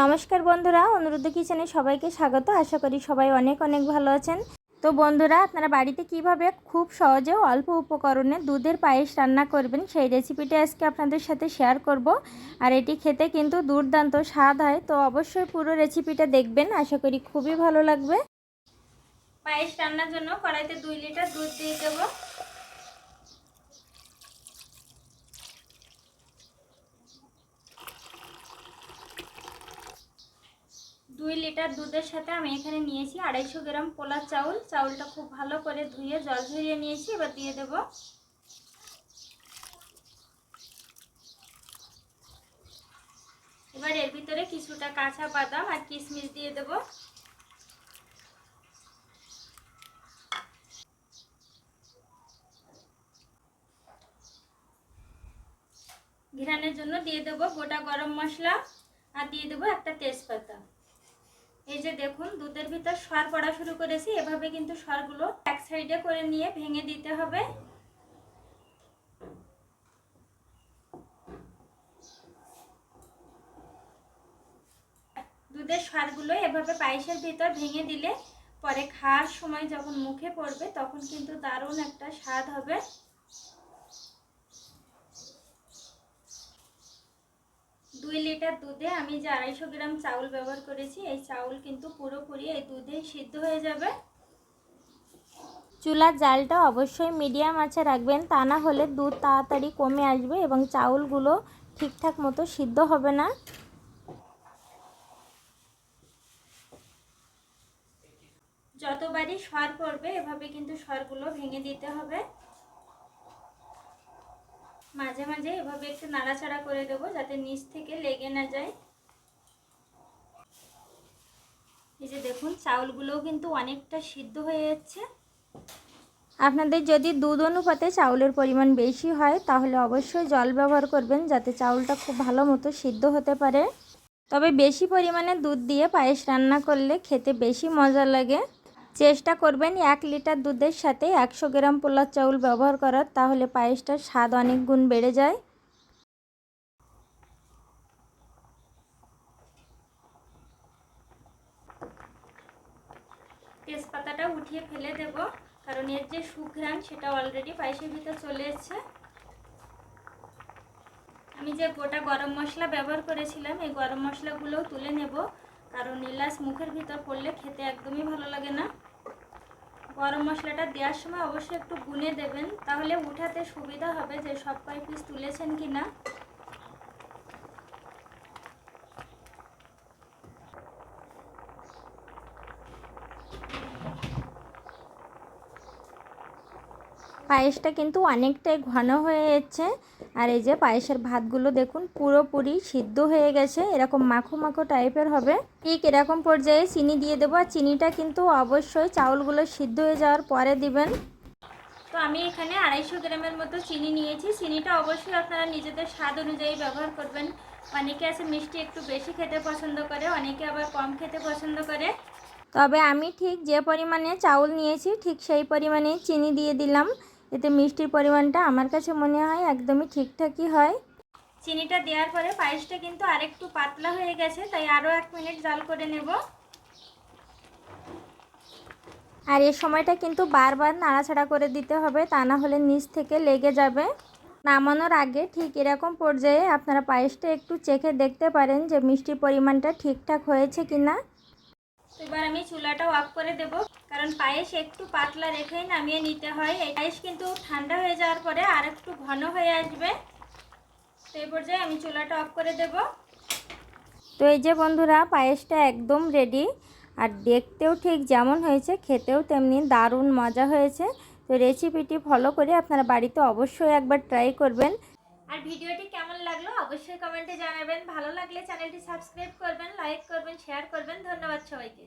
নমস্কার বন্ধুরা, অনুরুদ্ধ কিচেনে সবাইকে স্বাগত। আশা করি সবাই অনেক অনেক ভালো আছেন। তো বন্ধুরা, আপনারা বাড়িতে কীভাবে খুব সহজে অল্প উপকরণে দুধের পায়েস রান্না করবেন সেই রেসিপিটা আজকে আপনাদের সাথে শেয়ার করব। আর এটি খেতে কিন্তু দুর্দান্ত স্বাদ হয়, তো অবশ্যই পুরো রেসিপিটা দেখবেন। আশা করি খুবই ভালো লাগবে। পায়েস রান্নার জন্য কড়াইতে দুই লিটার দুধ দিয়ে দেবো। দুই লিটার দুধের সাথে আমি এখানে নিয়েছি আড়াইশো গ্রাম পোলা চাউল। চাউলটা খুব ভালো করে ধুয়ে জল ঝরিয়ে নিয়েছি, এবার দিয়ে দেব। এবার এর ভিতরে কিছুটা কাঁচা বাদাম আর কিশমিশ দিয়ে দেব। ঘিরানের জন্য দিয়ে দেব গোটা গরম মশলা আর দিয়ে দেবো একটা তেজপাতা। এই যে দেখুন, দুধের ভিতর সর পড়া শুরু করেছি। এভাবে কিন্তু সরগুলো এক সাইডে করে নিয়ে ভেঙে দিতে হবে। দুধের সরগুলো এভাবে পায়েসের ভিতর ভেঙে দিলে পরে খাওয়ার সময় যখন মুখে পড়বে, তখন কিন্তু দারুণ একটা স্বাদ হবে। দুই লিটার দুধে আমি যে আড়াইশো গ্রাম চাউল ব্যবহার করেছি, এই চাউল কিন্তু পুরোপুরি এই দুধে সিদ্ধ হয়ে যাবে। চুলার জালটা অবশ্যই মিডিয়াম আছে রাখবেন, তা না হলে দুধ তাড়াতাড়ি কমে আসবে এবং চাউলগুলো ঠিকঠাক মতো সিদ্ধ হবে না। যতবারই সর পড়বে, এভাবে কিন্তু সরগুলো ভেঙে দিতে হবে। মাঝে মাঝে এভাবে একটু নাড়াচাড়া করে দেব যাতে নিচ থেকে লেগে না যায়। এই যে দেখুন, চাউলগুলোও কিন্তু অনেকটা সিদ্ধ হয়ে যাচ্ছে। আপনাদের যদি দুধ অনুপাতে চাউলের পরিমাণ বেশি হয়, তাহলে অবশ্যই জল ব্যবহার করবেন যাতে চাউলটা খুব ভালো মতো সিদ্ধ হতে পারে। তবে বেশি পরিমাণে দুধ দিয়ে পায়েস রান্না করলে খেতে বেশি মজা লাগে। চেষ্টা করবেন এক লিটার দুধের সাথে একশো গ্রাম পোলার চাউল ব্যবহার করার, তাহলে পায়েসটার স্বাদ অনেক গুণ বেড়ে যায়। তেজপাতাটা উঠিয়ে ফেলে দেব, কারণ এর যে সুঘ্রাণ সেটা অলরেডি পায়েসের ভিতরে চলে এসছে। আমি যে গোটা গরম মশলা ব্যবহার করেছিলাম, এই গরম মশলাগুলোও তুলে নেব। কারণ ইলাচ মুখের ভিতর পড়লে খেতে একদমই ভালো লাগে না। গরম মশলাটা দেওয়ার সময় অবশ্যই একটু গুনে দেবেন, তাহলে উঠাতে সুবিধা হবে যে সব কয় পিস তুলেছেন কি না পায়েসটা কিন্তু অনেকটাই ঘন হয়ে যাচ্ছে আর এই যে পায়েসের ভাতগুলো দেখুন, পুরোপুরি সিদ্ধ হয়ে গেছে। এরকম মাখো মাখো টাইপের হবে। ঠিক এরকম পর্যায়ে চিনি দিয়ে দেবো। আর চিনিটা কিন্তু অবশ্যই চাউলগুলো সিদ্ধ হয়ে যাওয়ার পরে দিবেন। তো আমি এখানে আড়াইশো গ্রামের মতো চিনি নিয়েছি। চিনিটা অবশ্যই আপনারা নিজেদের স্বাদ অনুযায়ী ব্যবহার করবেন। অনেকে আছে মিষ্টি একটু বেশি খেতে পছন্দ করে, অনেকে আবার কম খেতে পছন্দ করে। তবে আমি ঠিক যে পরিমাণে চাউল নিয়েছি, ঠিক সেই পরিমাণে চিনি দিয়ে দিলাম। এতে মিষ্টির পরিমাণটা আমার কাছে মনে হয় একদমই ঠিকঠাকই হয়। চিনিটা দেওয়ার পরে পায়েসটা কিন্তু আরেকটু পাতলা হয়ে গেছে, তাই আরও এক মিনিট জাল করে নেব। আর এই সময়টা কিন্তু বারবার নাড়াছাড়া করে দিতে হবে, তা না হলে নিচ থেকে লেগে যাবে। নামানোর আগে ঠিক এরকম পর্যায়ে আপনারা পায়েসটা একটু চেখে দেখতে পারেন যে মিষ্টির পরিমাণটা ঠিকঠাক হয়েছে কি না এবার আমি চুলাটা অফ করে দেব। কারণ পায়েস একটু পাতলা রেখেই নামিয়ে নিতে হয়। এই পায়েস কিন্তু ঠান্ডা হয়ে যাওয়ার পরে আর একটু ঘন হয়ে আসবে। তো এই পর্যায়ে আমি চুলাটা অফ করে দেব। তো এই যে বন্ধুরা, পায়েসটা একদম রেডি আর দেখতেও ঠিক যেমন হয়েছে, খেতেও তেমনি দারুণ মজা হয়েছে। তো রেসিপিটি ফলো করে আপনারা বাড়িতে অবশ্যই একবার ট্রাই করবেন। আর ভিডিওটি কেমন লাগল অবশ্যই কমেন্টে জানাবেন। ভালো লাগলে চ্যানেলটি সাবস্ক্রাইব করবেন, লাইক করবেন, শেয়ার করবেন। ধন্যবাদ সবাইকে।